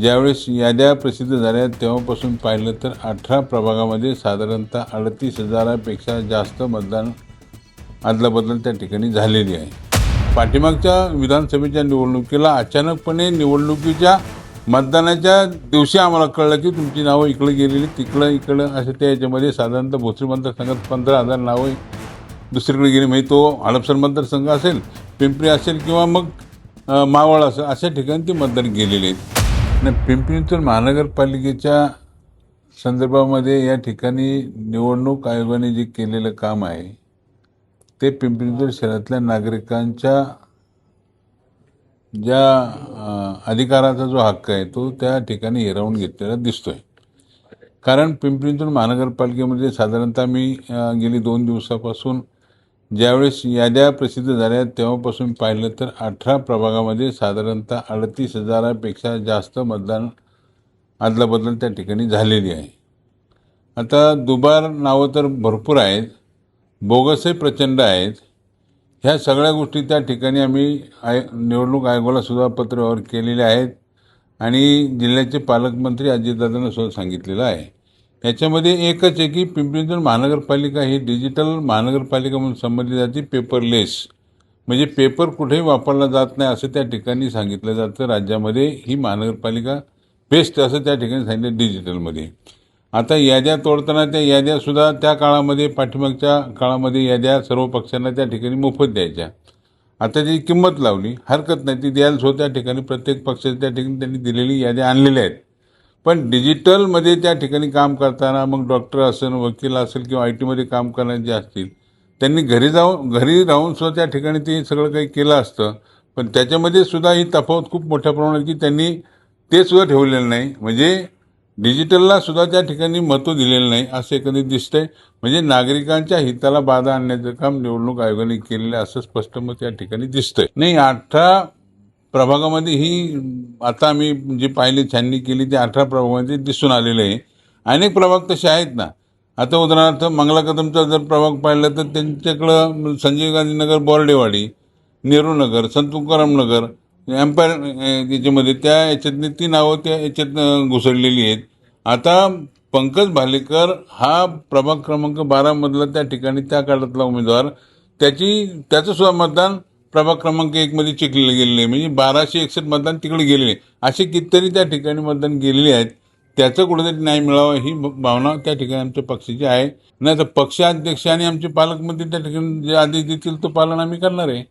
ज्यावेळेस याद्या प्रसिद्ध झाल्या तेव्हापासून पाहिलं तर अठरा प्रभागामध्ये साधारणतः अडतीस हजारापेक्षा जास्त मतदान अदलाबदल त्या ठिकाणी झालेली आहे. पाठीमागच्या विधानसभेच्या निवडणुकीला अचानकपणे निवडणुकीच्या मतदानाच्या दिवशी आम्हाला कळलं की तुमची नावं इकडे गेलेली तिकडं इकडं असं त्या याच्यामध्ये साधारणतः भोसरी मतदारसंघात पंधरा हजार नावं दुसरीकडे गेली. म्हणजे तो हडपसर मतदारसंघ असेल पिंपरी असेल किंवा मग मावळ असेल अशा ठिकाणी ते मतदान गेलेले आहेत आणि पिंपरी चिंचवड महानगरपालिकेच्या संदर्भामध्ये या ठिकाणी निवडणूक आयोगाने जे केलेलं काम आहे ते पिंपरी चिंचवड शहरातल्या नागरिकांच्या ज्या अधिकाराचा जो हक्क आहे तो त्या ठिकाणी हिरावून घेतलेला दिसतोय. कारण पिंपरी चिंचवड महानगरपालिकेमध्ये साधारणतः मी गेली दोन दिवसापासून ज्यावेळेस याद्या प्रसिद्ध झाल्या तेव्हापासून पाहिलं तर अठरा प्रभागामध्ये साधारणतः अडतीस हजारापेक्षा जास्त मतदान अदलाबदल त्या ठिकाणी झालेली आहे. आता दुबार नावं तर भरपूर आहेत बोगसही प्रचंड आहेत. ह्या सगळ्या गोष्टी त्या ठिकाणी आम्ही आय निवडणूक आयोगाला सुद्धा पत्रव्यवहार केलेले आहेत आणि जिल्ह्याचे पालकमंत्री अजितदादांना सुद्धा सांगितलेलं आहे. याच्यामध्ये एकच आहे की पिंपरी चिंचवड महानगरपालिका ही डिजिटल महानगरपालिका म्हणून संबंधित जाते पेपरलेस. म्हणजे पेपर कुठेही वापरला जात नाही असं त्या ठिकाणी सांगितलं जातं. राज्यामध्ये ही महानगरपालिका बेस्ट असं त्या ठिकाणी सांगितलं डिजिटलमध्ये. आता याद्या तोडताना त्या याद्यासुद्धा त्या काळामध्ये पाठीमागच्या काळामध्ये याद्या सर्व पक्षांना त्या ठिकाणी मोफत द्यायच्या. आता जी किंमत लावली हरकत नाही ती द्यायला सुद्धा त्या ठिकाणी प्रत्येक पक्षाच्या त्या ठिकाणी त्यांनी दिलेली याद्या आणलेल्या आहेत. पण डिजिटलमध्ये त्या ठिकाणी काम करताना मग डॉक्टर असेल वकील असेल किंवा आय टीमध्ये काम करणारे जे असतील त्यांनी घरी जाऊन घरी राहून सुद्धा त्या ठिकाणी ते सगळं काही केलं असतं. पण त्याच्यामध्ये सुद्धा ही तफावत खूप मोठ्या प्रमाणात की त्यांनी ते सुद्धा ठेवलेलं नाही. म्हणजे डिजिटलला सुद्धा त्या ठिकाणी महत्त्व दिलेलं नाही असं एकंदरीत दिसतंय. म्हणजे नागरिकांच्या हिताला बाधा आणण्याचं काम निवडणूक आयोगाने केलेलं आहे असं स्पष्ट मत या ठिकाणी दिसतंय. नाही अठरा प्रभागामध्ये ही आता आम्ही जे पाहिले छाननी केली ते अठरा प्रभागामध्ये दिसून आलेलं आहे. अनेक प्रभाग तसे आहेत ना. आता उदाहरणार्थ मंगला कदमचा जर प्रभाग पाहिला तर त्यांच्याकडं संजय गांधी नगर बोर्डेवाडी नेहरू नगर संत तुकाराम नगर एम्पायर याच्यामध्ये त्या याच्यातली ती नावं त्या याच्यात घुसळलेली आहेत. आता पंकज भालेकर हा प्रभाग क्रमांक बारामधला त्या ठिकाणी त्या काळातला उमेदवार. त्याची त्याचं सुद्धा मतदान प्रभाग क्रमांक एकमध्ये चिखलेलं गेलेले आहे म्हणजे बाराशे एकसष्ट मतदान तिकडे गेलेले आहे. असे कितीतरी त्या ठिकाणी मतदान गेलेले आहेत. त्याचं कुठेतरी न्याय मिळावा ही भावना त्या ठिकाणी आमच्या पक्षाची आहे. नाही तर पक्षाध्यक्ष आणि आमचे पालकमंत्री त्या ठिकाणी जे आदेश देतील तो पालन आम्ही करणार आहे.